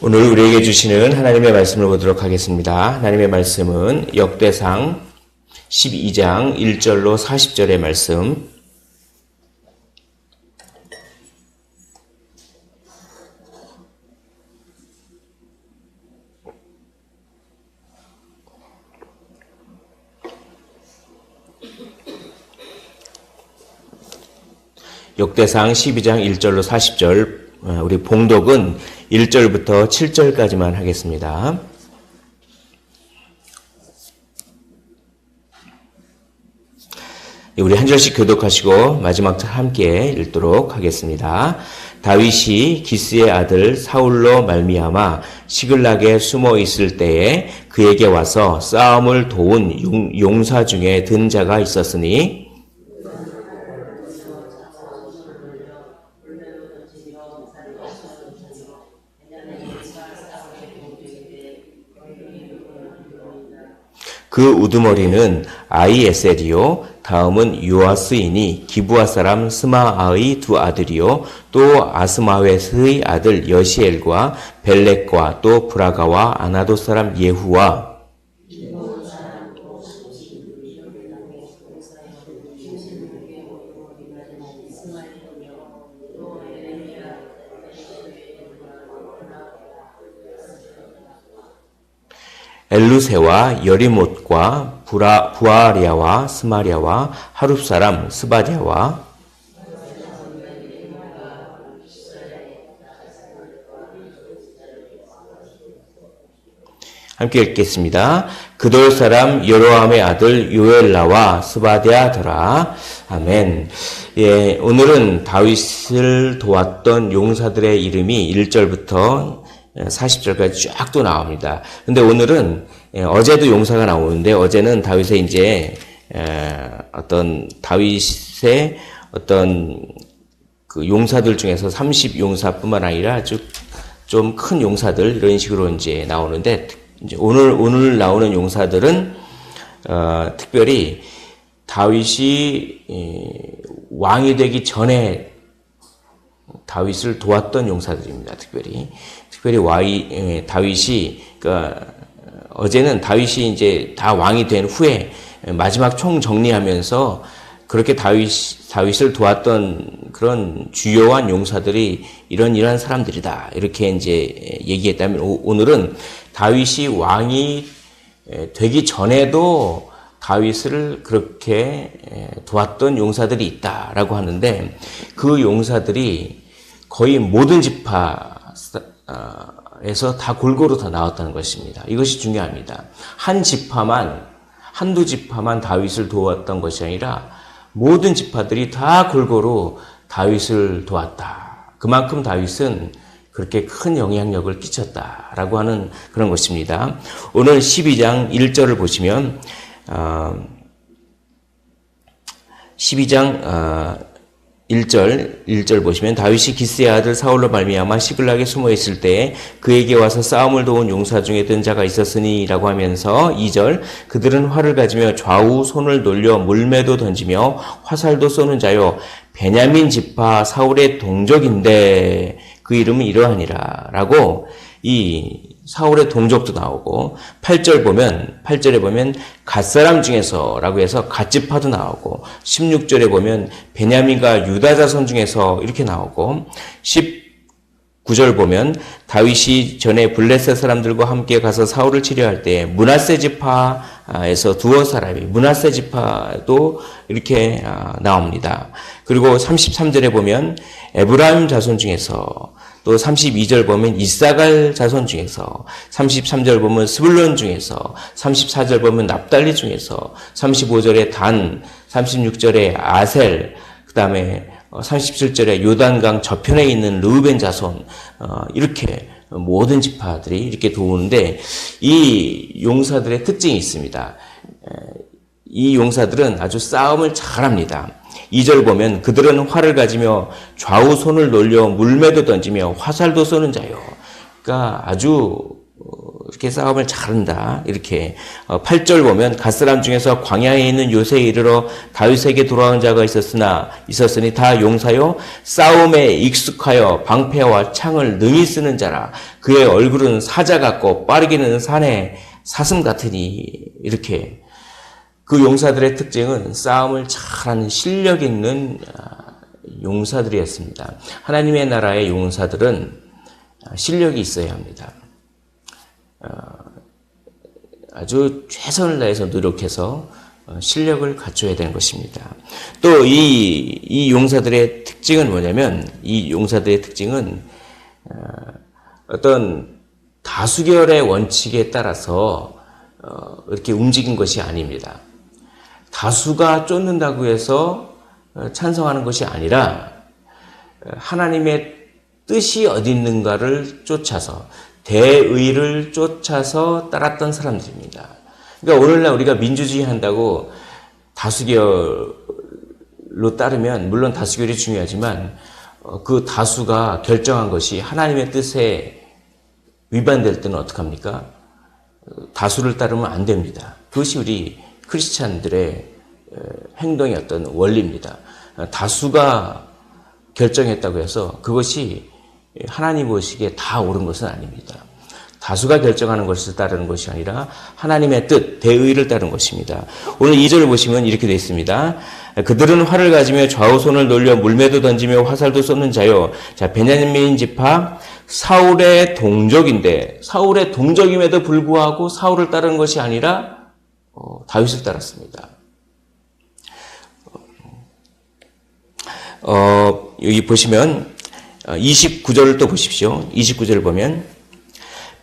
오늘 우리에게 주시는 하나님의 말씀을 보도록 하겠습니다. 하나님의 말씀은 역대상 12장 1절로 40절의 말씀. 역대상 12장 1절로 40절 어, 우리 봉독은 1절부터 7절까지만 하겠습니다. 우리 한 절씩 교독하시고 마지막 함께 읽도록 하겠습니다. 다윗이 기스의 아들 사울로 말미암아 시글락에 숨어 있을 때에 그에게 와서 싸움을 도운 용, 용사 중에 든 자가 있었으니 그 우두머리는 아이에셀이요 다음은 요아스이니 기부아 사람 스마아의 두 아들이요 또 아스마웨스의 아들 여시엘과 벨렉과 또 브라가와 아나도 사람 예후와 엘루세와 여리못과 부라, 부아리아와 스마리아와 하룹 사람 스바디아와 함께 읽겠습니다. 그돌 사람 여로함의 아들 요엘라와 스바디아더라. 아멘. 예, 오늘은 다윗을 도왔던 용사들의 이름이 1절부터 40절까지 쫙 또 나옵니다. 근데 오늘은 예, 어제도 용사가 나오는데 어제는 다윗의 이제 어떤 다윗의 어떤 그 용사들 중에서 30 용사뿐만 아니라 아주 좀 큰 용사들 이런 식으로 이제 나오는데 이제 오늘 오늘 나오는 용사들은 어, 특별히 다윗이 왕이 되기 전에 다윗을 도왔던 용사들입니다. 특별히 특별히 와이 예, 다윗이 그러니까 어제는 다윗이 이제 다 왕이 된 후에 마지막 총 정리하면서 그렇게 다윗 다윗을 도왔던 그런 주요한 용사들이 이런 이런 사람들이다. 이렇게 이제 얘기했다면 오 늘은 다윗이 왕이 되기 전에도 다윗을 그렇게 도왔던 용사들이 있다라고 하는데 그 용사들이 거의 모든 지파 에서 다 골고루 다 나왔다는 것입니다. 이것이 중요합니다. 한 지파만 한두 지파만 다윗을 도왔던 것이 아니라 모든 지파들이 다 골고루 다윗을 도왔다. 그만큼 다윗은 그렇게 큰 영향력을 끼쳤다라고 하는 그런 것입니다. 오늘 12장 1절을 보시면 어, 12장 어, 1절 1절 보시면 다윗이 기스의 아들 사울로 말미암아 시글락에 숨어 있을 때 그에게 와서 싸움을 도운 용사 중에 든 자가 있었으니라고 하면서 2절 그들은 활을 가지며 좌우 손을 돌려 물매도 던지며 화살도 쏘는 자요. 베냐민 지파 사울의 동족인데 그 이름은 이러하니라라고 이 사울의 동족도 나오고 8절 보면 8절에 보면 갓사람 중에서라고 해서 갓지파도 나오고 16절에 보면 베냐민과 유다 자손 중에서 이렇게 나오고 19절 보면 다윗이 전에 블레셋 사람들과 함께 가서 사울을 치료할 때 문하세 지파에서 두어 사람이 문하세 지파도 이렇게 아, 나옵니다. 그리고 33절에 보면 에브라임 자손 중에서 또 32절 보면 이사갈 자손 중에서 33절 보면 스불론 중에서 34절 보면 납달리 중에서 35절에 단 36절에 아셀 그 다음에 37절에 요단강 저편에 있는 르우벤 자손 어, 이렇게 모든 지파들이 이렇게 도우는데 이 용사들의 특징이 있습니다. 이 용사들은 아주 싸움을 잘합니다. 2절 보면 그들은 활을 가지며 좌우 손을 놀려 물매도 던지며 화살도 쏘는 자요. 그러니까 아주 어, 이렇게 싸움을 잘한다. 이렇게 어, 8절 보면 갓사람 중에서 광야에 있는 요새에 이르러 다윗에게 돌아온 자가 있었으나 있었으니 다 용사요 싸움에 익숙하여 방패와 창을 능히 쓰는 자라 그의 얼굴은 사자 같고 빠르기는 산에 사슴 같으니 이렇게 그 용사들의 특징은 싸움을 잘하는 실력 있는 아, 용사들이었습니다. 하나님의 나라의 용사들은 실력이 있어야 합니다. 어, 아주 최선을 다해서 노력해서 어, 실력을 갖춰야 되는 것입니다. 또 이 이 용사들의 특징은 뭐냐면 이 용사들의 특징은 어, 어떤 다수결의 원칙에 따라서 이렇게 움직인 것이 아닙니다. 다수가 쫓는다고 해서 찬성하는 것이 아니라 하나님의 뜻이 어디 있는가를 쫓아서 대의를 쫓아서 따랐던 사람들입니다. 그러니까 오늘날 우리가 민주주의 한다고 다수결로 따르면 물론 다수결이 중요하지만 어, 그 다수가 결정한 것이 하나님의 뜻에 위반될 때는 어떡합니까? 다수를 따르면 안 됩니다. 그것이 우리 크리스찬들의 행동의 어떤 원리입니다. 다수가 결정했다고 해서 그것이 하나님 보시기에 다 옳은 것은 아닙니다. 다수가 결정하는 것을 따르는 것이 아니라 하나님의 뜻, 대의를 따르는 것입니다. 오늘 2절을 보시면 이렇게 되어 있습니다. 그들은 활을 가지며 좌우손을 놀려 물매도 던지며 화살도 쏘는 자요. 자, 베냐민 지파 사울의 동족인데 사울의 동족임에도 불구하고 사울을 따르는 것이 아니라 어, 다윗을 따랐습니다. 어, 여기 보시면 29절을 어, 또 보십시오. 29절을 보면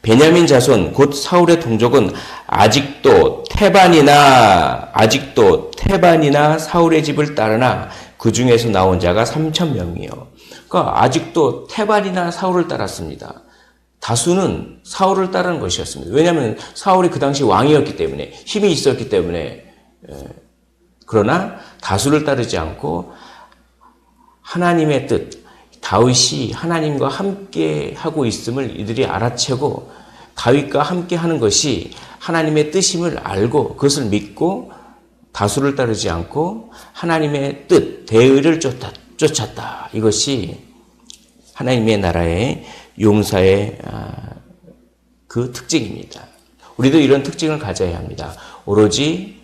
베냐민 자손 곧 사울의 동족은 아직도 태반이나 아직도 태반이나 사울의 집을 따르나 그 중에서 나온 자가 3천 명이요. 그러니까 아직도 태반이나 사울을 따랐습니다. 다수는 사울을 따르는 것이었습니다. 왜냐하면 사울이 그 당시 왕이었기 때문에 힘이 있었기 때문에 그러나 다수를 따르지 않고 하나님의 뜻, 다윗이 하나님과 함께 하고 있음을 이들이 알아채고 다윗과 함께 하는 것이 하나님의 뜻임을 알고 그것을 믿고 다수를 따르지 않고 하나님의 뜻, 대의를. 쫓았다. 이것이 하나님의 나라의 용사의 아, 그 특징입니다. 우리도 이런 특징을 가져야 합니다. 오로지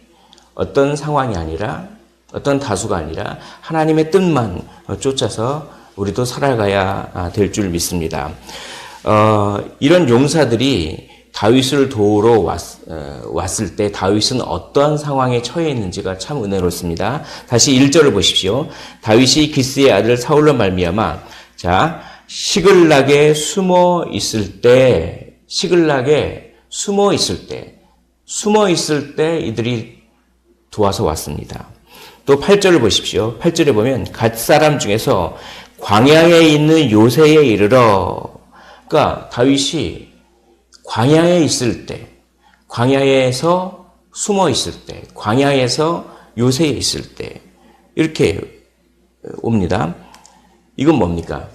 어떤 상황이 아니라 어떤 다수가 아니라 하나님의 뜻만 쫓아서 우리도 살아가야 아, 될줄 믿습니다. 어, 이런 용사들이 다윗을 도우러 왔, 어, 왔을 때 다윗은 어떠한 상황에 처해 있는지가 참 은혜롭습니다. 다시 1절을 보십시오. 다윗이 기스의 아들 사울로 말미암아 자 시글락에 숨어 있을 때 시글락에 숨어 있을 때 숨어 있을 때 이들이 도와서 왔습니다. 또 8절을 보십시오. 8절에 보면 갓 사람 중에서 광야에 있는 요새에 이르러 그러니까 다윗이 광야에 있을 때 광야에서 숨어 있을 때 광야에서 요새에 있을 때 이렇게 옵니다. 이건 뭡니까?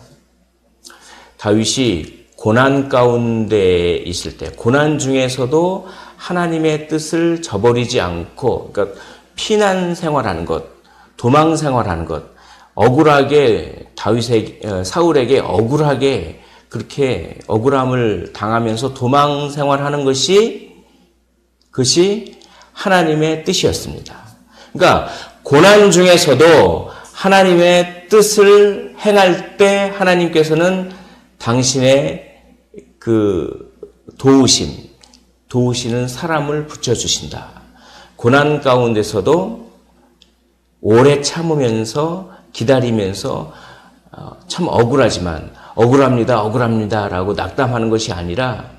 다윗이 고난 가운데 있을 때 고난 중에서도 하나님의 뜻을 저버리지 않고 그러니까 피난 생활하는 것, 도망 생활하는 것, 억울하게 다윗에 어, 사울에게 억울하게 그렇게 억울함을 당하면서 도망 생활하는 것이 그것이 하나님의 뜻이었습니다. 그러니까 고난 중에서도 하나님의 뜻을 행할 때 하나님께서는 당신의 그 도우심, 도우시는 사람을 붙여주신다. 고난 가운데서도 오래 참으면서 기다리면서 어, 참 억울하지만 억울합니다, 억울합니다 라고 낙담하는 것이 아니라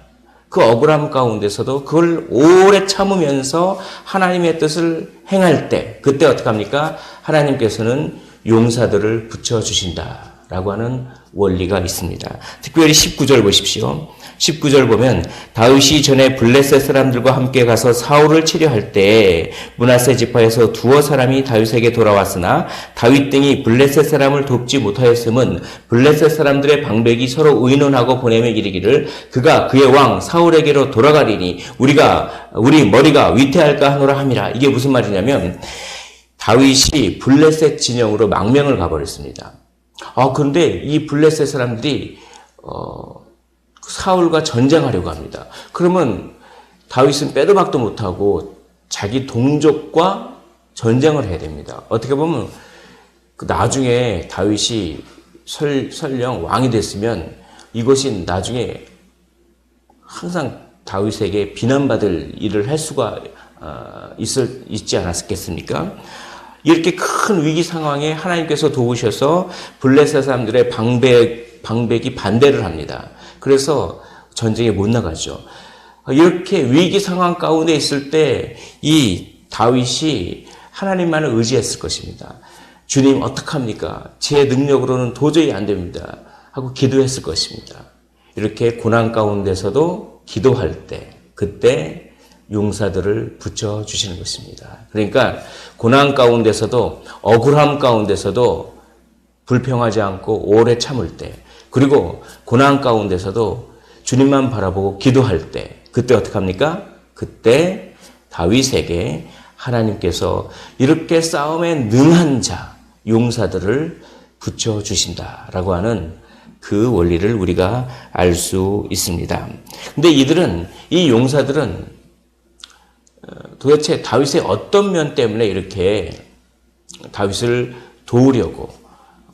그 억울함 가운데서도 그걸 오래 참으면서 하나님의 뜻을 행할 때 그때 어떡합니까? 하나님께서는 용사들을 붙여 주신다 라고 하는 원리가 있습니다. 특별히 19절 보십시오. 19절 보면 다윗이 전에 블레셋 사람들과 함께 가서 사울을 치려할 때 문하세 지파에서 두어 사람이 다윗에게 돌아왔으나 다윗 등이 블레셋 사람을 돕지 못하였음은 블레셋 사람들의 방백이 서로 의논하고 보내며 이르기를 그가 그의 왕 사울에게로 돌아가리니 우리가 우리 머리가 위태할까 하노라 함이라 이게 무슨 말이냐면 다윗이 블레셋 진영으로 망명을 가버렸습니다. 아 그런데 이 블레셋 사람들이 어, 사울과 전쟁하려고 합니다. 그러면 다윗은 빼도 박도 못하고 자기 동족과 전쟁을 해야 됩니다. 어떻게 보면 그 나중에 다윗이 설, 설령 왕이 됐으면 이것이 나중에 항상 다윗에게 비난받을 일을 할 수가 어, 있을, 있지 않았겠습니까? 이렇게 큰 위기 상황에 하나님께서 도우셔서 블레셋 사람들의 방백, 방백이 반대를 합니다. 그래서 전쟁에 못 나가죠. 이렇게 위기 상황 가운데 있을 때 이 다윗이 하나님만을 의지했을 것입니다. 주님 어떡합니까? 제 능력으로는 도저히 안 됩니다. 하고 기도했을 것입니다. 이렇게 고난 가운데서도 기도할 때 그때 용사들을 붙여 주시는 것입니다. 그러니까 고난 가운데서도 억울함 가운데서도 불평하지 않고 오래 참을 때 그리고 고난 가운데서도 주님만 바라보고 기도할 때 그때 어떻게 합니까? 그때 다윗에게 하나님께서 이렇게 싸움에 능한 자 용사들을 붙여 주신다라고 하는 그 원리를 우리가 알 수 있습니다. 근데 이들은 이 용사들은 어, 도대체 다윗의 어떤 면 때문에 이렇게 다윗을 도우려고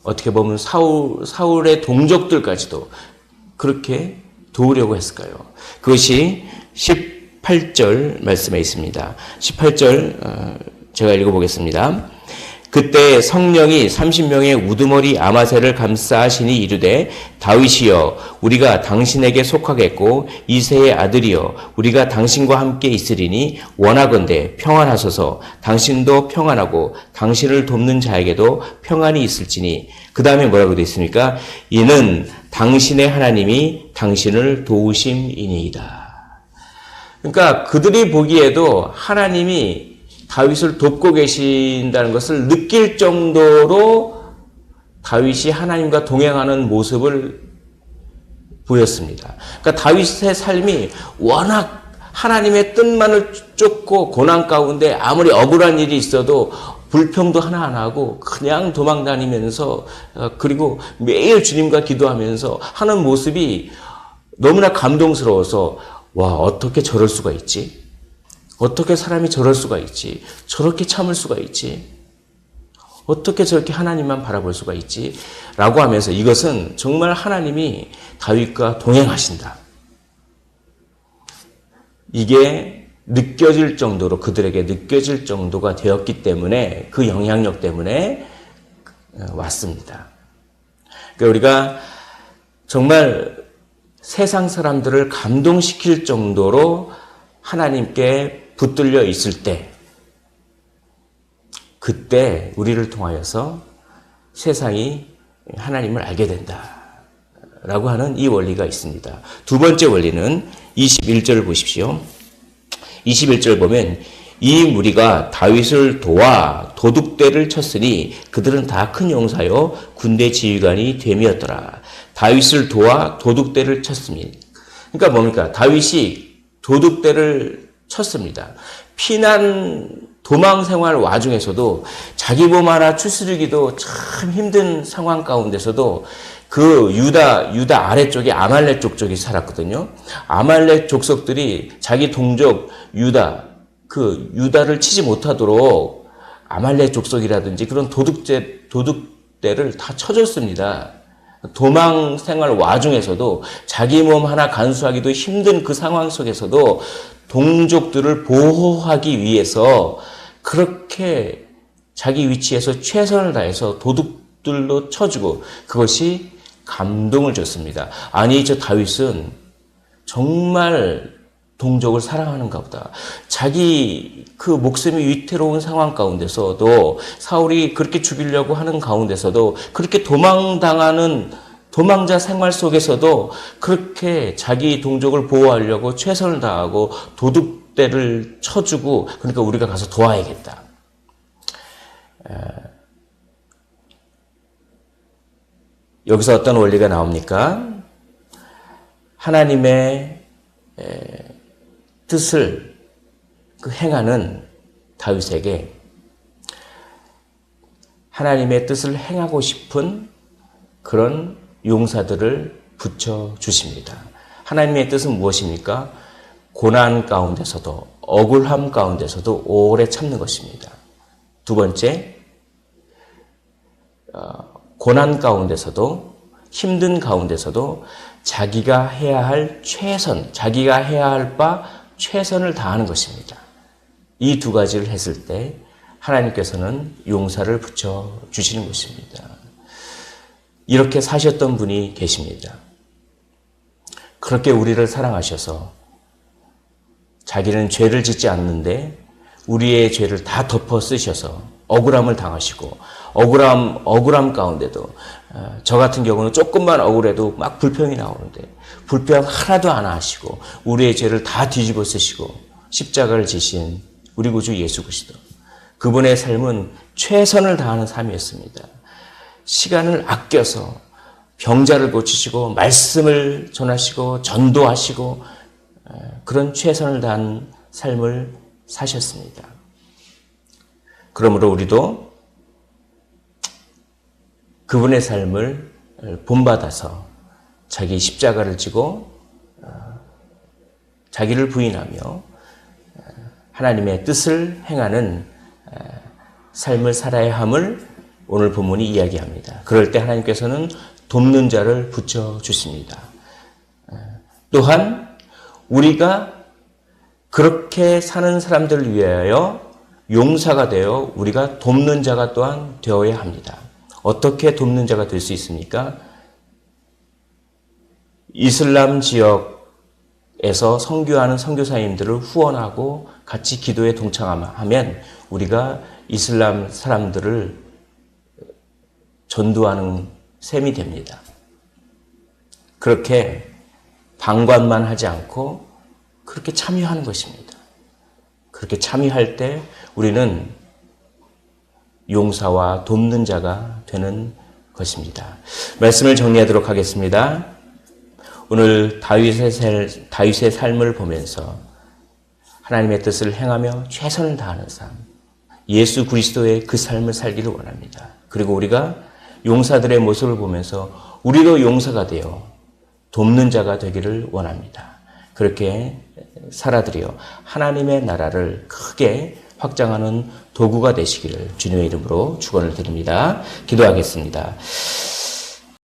어떻게 보면 사울 사울의 동족들까지도 그렇게 도우려고 했을까요? 그것이 18절 말씀에 있습니다. 18절 어, 제가 읽어보겠습니다. 그때 성령이 30명의 우두머리 아마새를 감싸시니 이르되 다윗이여 우리가 당신에게 속하겠고 이세의 아들이여 우리가 당신과 함께 있으리니 원하건대 평안하소서 당신도 평안하고 당신을 돕는 자에게도 평안이 있을지니 그 다음에 뭐라고 되어 있습니까? 이는 당신의 하나님이 당신을 도우심이니이다. 그러니까 그들이 보기에도 하나님이 다윗을 돕고 계신다는 것을 느낄 정도로 다윗이 하나님과 동행하는 모습을 보였습니다. 그러니까 다윗의 삶이 워낙 하나님의 뜻만을 쫓고 고난 가운데 아무리 억울한 일이 있어도 불평도 하나 안 하고 그냥 도망 다니면서 어, 그리고 매일 주님과 기도하면서 하는 모습이 너무나 감동스러워서 와 어떻게 저럴 수가 있지? 어떻게 사람이 저럴 수가 있지? 저렇게 참을 수가 있지? 어떻게 저렇게 하나님만 바라볼 수가 있지? 라고 하면서 이것은 정말 하나님이 다윗과 동행하신다. 이게 느껴질 정도로 그들에게 느껴질 정도가 되었기 때문에 그 영향력 때문에 왔습니다. 그러니까 우리가 정말 세상 사람들을 감동시킬 정도로 하나님께 붙들려 있을 때, 그때 우리를 통하여서 세상이 하나님을 알게 된다. 라고 하는 이 원리가 있습니다. 두 번째 원리는 21절을 보십시오. 21절 보면 이 무리가 다윗을 도와 도둑대를 쳤으니 그들은 다 큰 용사요 군대 지휘관이 됨이었더라. 다윗을 도와 도둑대를 쳤습니다. 그러니까 뭡니까? 다윗이 도둑대를 쳤습니다. 피난 도망 생활 와중에서도 자기 몸 하나 추스르기도 참 힘든 상황 가운데서도 그 유다 유다 아래쪽에 아말렉 족속이 살았거든요. 아말렉 족속들이 자기 동족 유다 그 유다를 치지 못하도록 아말렉 족속이라든지 그런 도둑제 도둑대를 다 쳐줬습니다. 도망 생활 와중에서도 자기 몸 하나 간수하기도 힘든 그 상황 속에서도 동족들을 보호하기 위해서 그렇게 자기 위치에서 최선을 다해서 도둑들로 쳐주고 그것이 감동을 줬습니다. 아니 저 다윗은 정말 동족을 사랑하는가 보다. 자기 그 목숨이 위태로운 상황 가운데서도 사울이 그렇게 죽이려고 하는 가운데서도 그렇게 도망당하는 도망자 생활 속에서도 그렇게 자기 동족을 보호하려고 최선을 다하고 도둑대를 쳐주고 그러니까 우리가 가서 도와야겠다. 여기서 어떤 원리가 나옵니까? 하나님의 뜻을 그 행하는 다윗에게 하나님의 뜻을 행하고 싶은 그런 용사들을 붙여 주십니다. 하나님의 뜻은 무엇입니까? 고난 가운데서도 억울함 가운데서도 오래 참는 것입니다. 두 번째, 어, 고난 가운데서도 힘든 가운데서도 자기가 해야 할 최선, 자기가 해야 할 바 최선을 다하는 것입니다. 이 두 가지를 했을 때 하나님께서는 용사를 붙여 주시는 것입니다. 이렇게 사셨던 분이 계십니다. 그렇게 우리를 사랑하셔서 자기는 죄를 짓지 않는데 우리의 죄를 다 덮어 쓰셔서 억울함을 당하시고 억울함 억울함 가운데도 어, 저 같은 경우는 조금만 억울해도 막 불평이 나오는데 불평 하나도 안 하시고 우리의 죄를 다 뒤집어 쓰시고 십자가를 지신 우리 구주 예수 그리스도 그분의 삶은 최선을 다하는 삶이었습니다. 시간을 아껴서 병자를 고치시고 말씀을 전하시고 전도하시고 그런 최선을 다한 삶을 사셨습니다. 그러므로 우리도 그분의 삶을 본받아서 자기 십자가를 지고 어, 자기를 부인하며 어, 하나님의 뜻을 행하는 삶을 살아야 함을 오늘 본문이 이야기합니다. 그럴 때 하나님께서는 돕는 자를 붙여 주십니다. 또한 우리가 그렇게 사는 사람들을 위하여 용사가 되어 우리가 돕는 자가 또한 되어야 합니다. 어떻게 돕는 자가 될 수 있습니까? 이슬람 지역에서 선교하는 선교사님들을 후원하고 같이 기도에 동참하면 우리가 이슬람 사람들을 전도하는 셈이 됩니다. 그렇게 방관만 하지 않고 그렇게 참여하는 것입니다. 그렇게 참여할 때 우리는 용사와 돕는 자가 되는 것입니다. 말씀을 정리하도록 하겠습니다. 오늘 다윗의, 살, 다윗의 삶을 보면서 하나님의 뜻을 행하며 최선을 다하는 삶, 예수 그리스도의 그 삶을 살기를 원합니다. 그리고 우리가 용사들의 모습을 보면서 우리도 용사가 되어 돕는 자가 되기를 원합니다. 그렇게 살아들여 하나님의 나라를 크게 확장하는 도구가 되시기를 주님의 이름으로 축원을 드립니다. 기도하겠습니다.